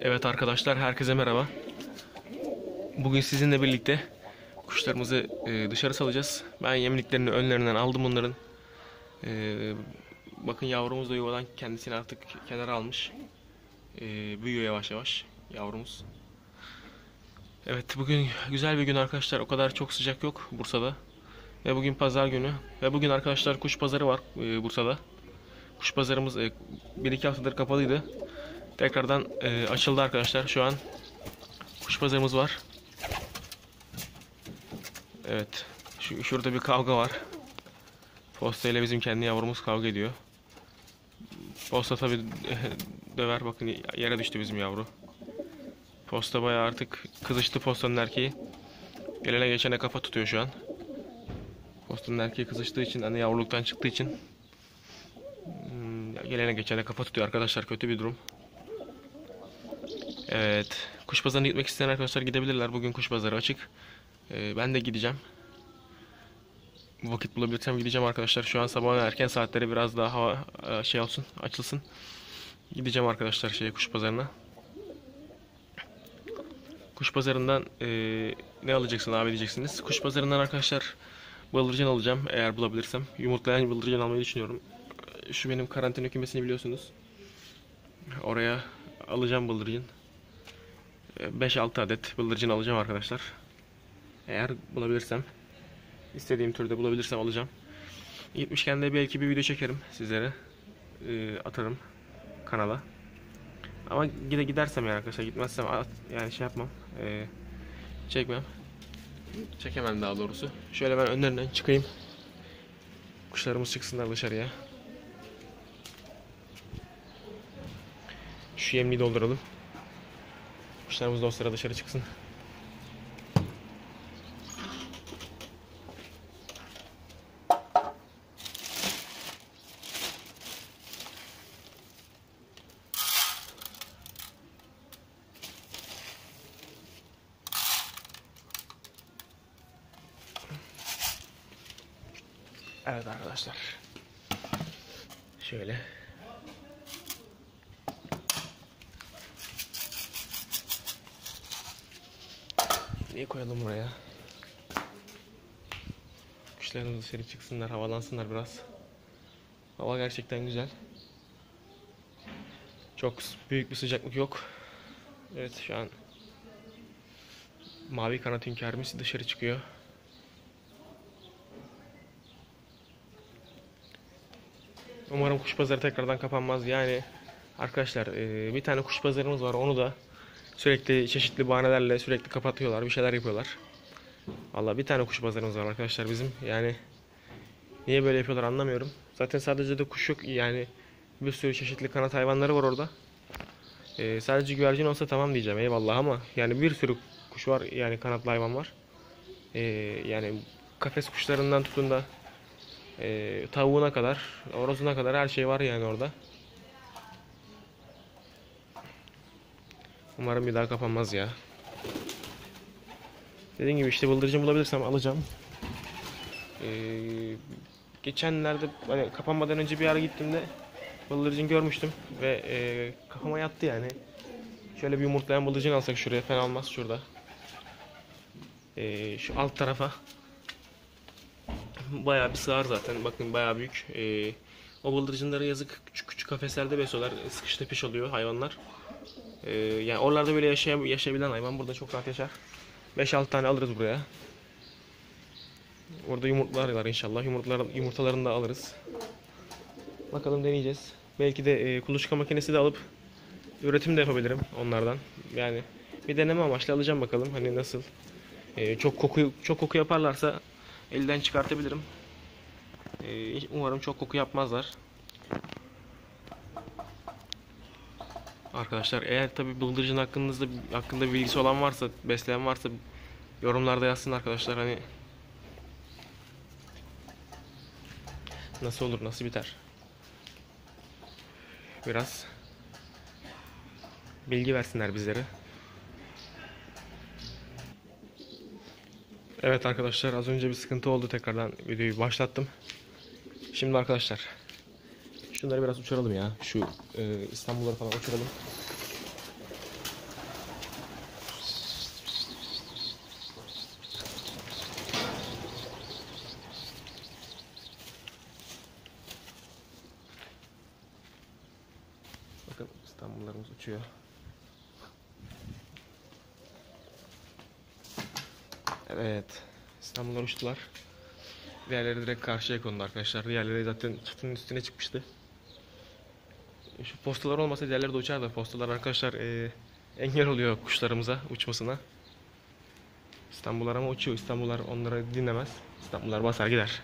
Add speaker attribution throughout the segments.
Speaker 1: Evet arkadaşlar herkese merhaba. Bugün sizinle birlikte kuşlarımızı e, dışarı salacağız. Ben yemliklerini önlerinden aldım bunların. E, bakın yavrumuz da yuvadan kendisini artık kenara almış. E, büyüyor yavaş yavaş yavrumuz. Evet bugün güzel bir gün arkadaşlar. O kadar çok sıcak yok Bursa'da. Ve bugün pazar günü. Ve bugün arkadaşlar kuş pazarı var Bursa'da. Kuş pazarımız 1-2 haftadır kapalıydı. Tekrardan e, açıldı arkadaşlar. Şu an kuş pazarımız var. Evet. Şu, şurada bir kavga var. Posta ile bizim kendi yavrumuz kavga ediyor. Posta tabi döver bakın yere düştü bizim yavru. Posta bayağı artık kızıştı postanın erkeği. Gelene geçene kafa tutuyor şu an. Postanın erkeği kızıştığı için hani yavruluktan çıktığı için hmm, gelene geçene kafa tutuyor arkadaşlar kötü bir durum. Evet. Kuş pazarına gitmek isteyen arkadaşlar gidebilirler. Bugün kuş pazarı açık. Ee, ben de gideceğim. Vakit bulabilirsem gideceğim arkadaşlar. Şu an sabahın erken saatleri biraz daha hava e, şey olsun, açılsın. Gideceğim arkadaşlar şeye kuş pazarına. Kuş pazarından e, ne alacaksın abi diyeceksiniz. Kuş pazarından arkadaşlar bıldırcın alacağım eğer bulabilirsem. Yumurtlayan bıldırcın almayı düşünüyorum. Şu benim karantina kümesini biliyorsunuz. Oraya alacağım bıldırcın. 5-6 adet bıldırcın alacağım arkadaşlar. Eğer bulabilirsem istediğim türde bulabilirsem alacağım. Gitmişken de belki bir video çekerim sizlere. Ee, atarım kanala. Ama gide gidersem yani arkadaşlar gitmezsem at, yani şey yapmam. Ee, çekmem. Çekemem daha doğrusu. Şöyle ben önlerinden çıkayım. Kuşlarımız çıksınlar dışarıya. Şu yemliği dolduralım. Kuşlarımız da dışarı çıksın. Evet arkadaşlar. Şöyle. Niye koyalım buraya? Kuşlarımız dışarı çıksınlar, havalansınlar biraz. Hava gerçekten güzel. Çok büyük bir sıcaklık yok. Evet şu an mavi kanat hünkârımız dışarı çıkıyor. Umarım kuş pazarı tekrardan kapanmaz. Yani arkadaşlar e, bir tane kuş pazarımız var. Onu da sürekli çeşitli bahanelerle sürekli kapatıyorlar. Bir şeyler yapıyorlar. Valla bir tane kuş pazarımız var arkadaşlar bizim. Yani niye böyle yapıyorlar anlamıyorum. Zaten sadece de kuş yok. Yani bir sürü çeşitli kanat hayvanları var orada. E, sadece güvercin olsa tamam diyeceğim eyvallah ama yani bir sürü kuş var yani kanatlı hayvan var. E, yani kafes kuşlarından tutun da e, tavuğuna kadar, orozuna kadar her şey var yani orada. Umarım bir daha kapanmaz ya. Dediğim gibi işte bıldırcın bulabilirsem alacağım. Ee, geçenlerde hani kapanmadan önce bir ara gittiğimde bıldırcın görmüştüm ve e, kafama yattı yani. Şöyle bir yumurtlayan bıldırcın alsak şuraya fena olmaz şurada. Ee, şu alt tarafa bayağı bir sığar zaten. Bakın bayağı büyük. Ee, o bıldırcınları yazık küçük küçük kafeslerde besliyorlar. Sıkış tepiş oluyor hayvanlar. Ee, yani oralarda böyle yaşay yaşayabilen hayvan burada çok rahat yaşar. 5-6 tane alırız buraya. Orada yumurtlarlar inşallah. Yumurtlar, yumurtalarını da alırız. Bakalım deneyeceğiz. Belki de e, kuluçka makinesi de alıp üretim de yapabilirim onlardan. Yani bir deneme amaçlı alacağım bakalım hani nasıl. E, çok koku çok koku yaparlarsa elden çıkartabilirim. Ee, umarım çok koku yapmazlar. Arkadaşlar eğer tabi bıldırcın hakkınızda hakkında bilgisi olan varsa, besleyen varsa yorumlarda yazsın arkadaşlar hani nasıl olur, nasıl biter. Biraz bilgi versinler bizlere. Evet arkadaşlar az önce bir sıkıntı oldu tekrardan videoyu başlattım. Şimdi arkadaşlar şunları biraz uçuralım ya. Şu e, İstanbul'ları falan uçuralım. Uçuyor. Evet. İstanbul'dan uçtular. Diğerleri direkt karşıya kondu arkadaşlar. Diğerleri zaten çatının üstüne çıkmıştı. Şu postalar olmasa diğerleri de uçardı. Postalar arkadaşlar eee, engel oluyor kuşlarımıza uçmasına. İstanbullar ama uçuyor. İstanbullar onları dinlemez. İstanbullar basar gider.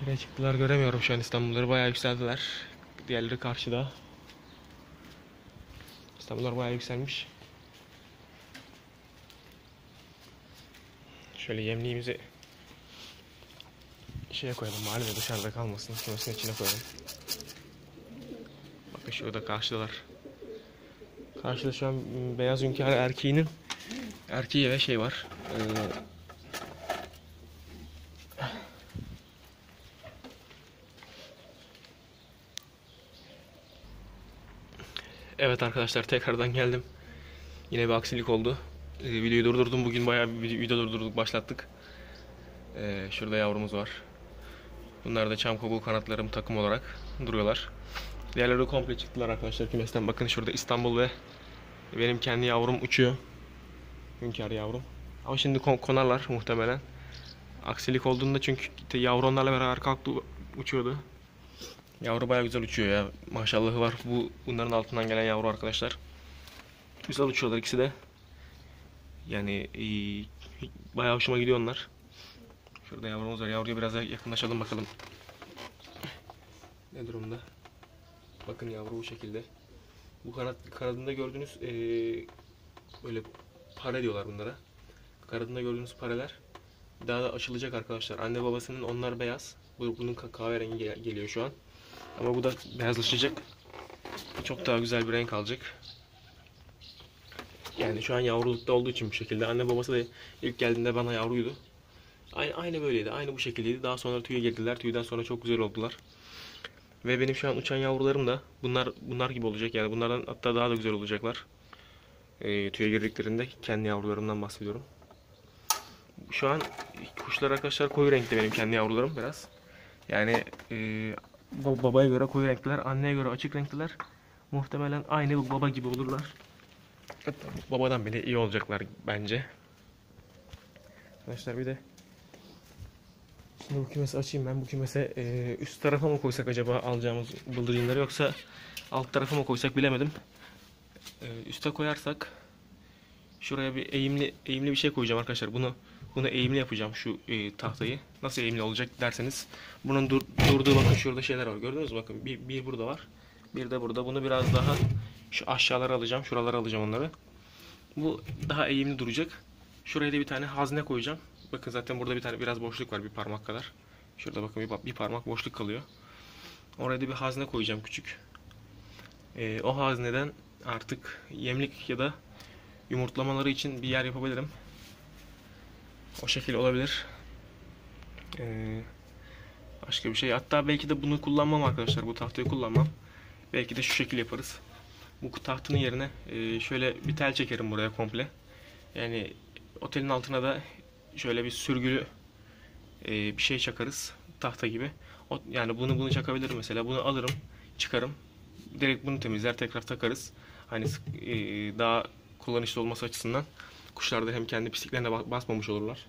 Speaker 1: Nereye çıktılar göremiyorum şu an İstanbulları bayağı yükseldiler. Diğerleri karşıda. İstanbullar bayağı yükselmiş. Şöyle yemliğimizi şeye koyalım mahallede dışarıda kalmasın. Kümesin içine koyalım. Bakın şurada karşıdalar. Karşıda şu an beyaz hünkâr erkeğinin erkeği ve şey var. Ee, Evet arkadaşlar tekrardan geldim. Yine bir aksilik oldu. Ee, videoyu durdurdum. Bugün bayağı bir video durdurduk, başlattık. Ee, şurada yavrumuz var. Bunlar da çam kabuğu kanatlarım takım olarak duruyorlar. Diğerleri komple çıktılar arkadaşlar kümesten. Bakın şurada İstanbul ve benim kendi yavrum uçuyor. Hünkâr yavrum. Ama şimdi kon- konarlar muhtemelen. Aksilik olduğunda çünkü yavru onlarla beraber kalktı uçuyordu. Yavru bayağı güzel uçuyor ya. Maşallahı var. Bu bunların altından gelen yavru arkadaşlar. Güzel uçuyorlar ikisi de. Yani iyi, bayağı hoşuma gidiyor onlar. Şurada yavrumuz var. Yavruya biraz yakınlaşalım bakalım. Ne durumda? Bakın yavru bu şekilde. Bu kanat kanadında gördüğünüz eee, böyle pare diyorlar bunlara. Kanadında gördüğünüz pareler daha da açılacak arkadaşlar. Anne babasının onlar beyaz. Bu bunun ka- kahverengi gel- geliyor şu an. Ama bu da beyazlaşacak. Çok daha güzel bir renk alacak. Yani şu an yavrulukta olduğu için bu şekilde. Anne babası da ilk geldiğinde bana yavruydu. Aynı, aynı böyleydi. Aynı bu şekildeydi. Daha sonra tüye girdiler. Tüyden sonra çok güzel oldular. Ve benim şu an uçan yavrularım da bunlar bunlar gibi olacak. Yani bunlardan hatta daha da güzel olacaklar. Ee, tüye girdiklerinde kendi yavrularımdan bahsediyorum. Şu an kuşlar arkadaşlar koyu renkli benim kendi yavrularım biraz. Yani e, babaya göre koyu renkliler, anneye göre açık renkliler. Muhtemelen aynı bu baba gibi olurlar. Hatta babadan bile iyi olacaklar bence. Arkadaşlar bir de Şimdi bu kümesi açayım ben bu kümese e, üst tarafa mı koysak acaba alacağımız bıldırcınları yoksa alt tarafa mı koysak bilemedim. E, üste koyarsak şuraya bir eğimli eğimli bir şey koyacağım arkadaşlar. Bunu bunu eğimli yapacağım şu e, tahtayı. Nasıl eğimli olacak derseniz bunun dur, durduğu bakın şurada şeyler var. Gördünüz mü bakın bir, bir burada var. Bir de burada. Bunu biraz daha şu aşağılara alacağım. Şuralara alacağım onları. Bu daha eğimli duracak. Şuraya da bir tane hazne koyacağım. Bakın zaten burada bir tane biraz boşluk var bir parmak kadar. Şurada bakın bir, bir parmak boşluk kalıyor. Oraya da bir hazne koyacağım küçük. Ee, o hazneden artık yemlik ya da yumurtlamaları için bir yer yapabilirim. O şekil olabilir. Ee, başka bir şey. Hatta belki de bunu kullanmam arkadaşlar. Bu tahtayı kullanmam. Belki de şu şekil yaparız. Bu tahtının yerine e, şöyle bir tel çekerim buraya komple. Yani otelin altına da şöyle bir sürgülü e, bir şey çakarız. Tahta gibi. Yani bunu bunu çakabilirim mesela. Bunu alırım, çıkarım. Direkt bunu temizler, tekrar takarız. Hani e, daha kullanışlı olması açısından kuşlar da hem kendi pisliklerine ba- basmamış olurlar.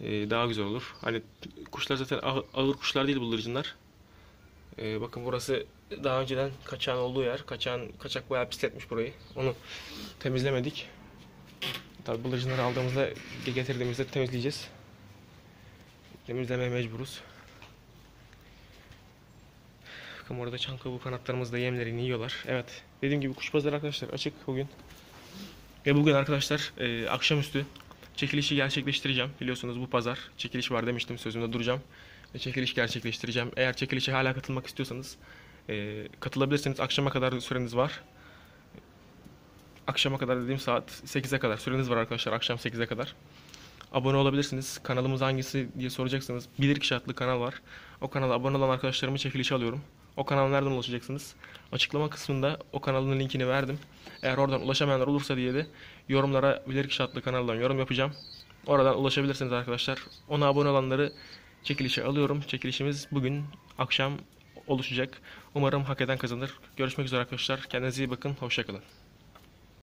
Speaker 1: E, daha güzel olur. Hani kuşlar zaten ağır, kuşlar değil bıldırcınlar. E, bakın burası daha önceden kaçağın olduğu yer. Kaçağın, kaçak bayağı pisletmiş burayı. Onu temizlemedik. Tabii bıldırcınları aldığımızda getirdiğimizde temizleyeceğiz. Temizlemeye mecburuz. Bakın orada çan kabuğu kanatlarımız da yemlerini yiyorlar. Evet. Dediğim gibi kuş pazarı arkadaşlar açık bugün. Ve bugün arkadaşlar e, akşamüstü çekilişi gerçekleştireceğim. Biliyorsunuz bu pazar çekiliş var demiştim sözümde duracağım. Ve çekiliş gerçekleştireceğim. Eğer çekilişe hala katılmak istiyorsanız e, katılabilirsiniz. Akşama kadar süreniz var. Akşama kadar dediğim saat 8'e kadar süreniz var arkadaşlar. Akşam 8'e kadar. Abone olabilirsiniz. Kanalımız hangisi diye soracaksınız. Bilir kişi adlı kanal var. O kanala abone olan arkadaşlarımı çekilişe alıyorum. O kanala nereden ulaşacaksınız? Açıklama kısmında o kanalın linkini verdim. Eğer oradan ulaşamayanlar olursa diye de yorumlara Bilir kişi adlı kanaldan yorum yapacağım. Oradan ulaşabilirsiniz arkadaşlar. Ona abone olanları çekilişe alıyorum. Çekilişimiz bugün akşam oluşacak. Umarım hak eden kazanır. Görüşmek üzere arkadaşlar. Kendinize iyi bakın. Hoşçakalın.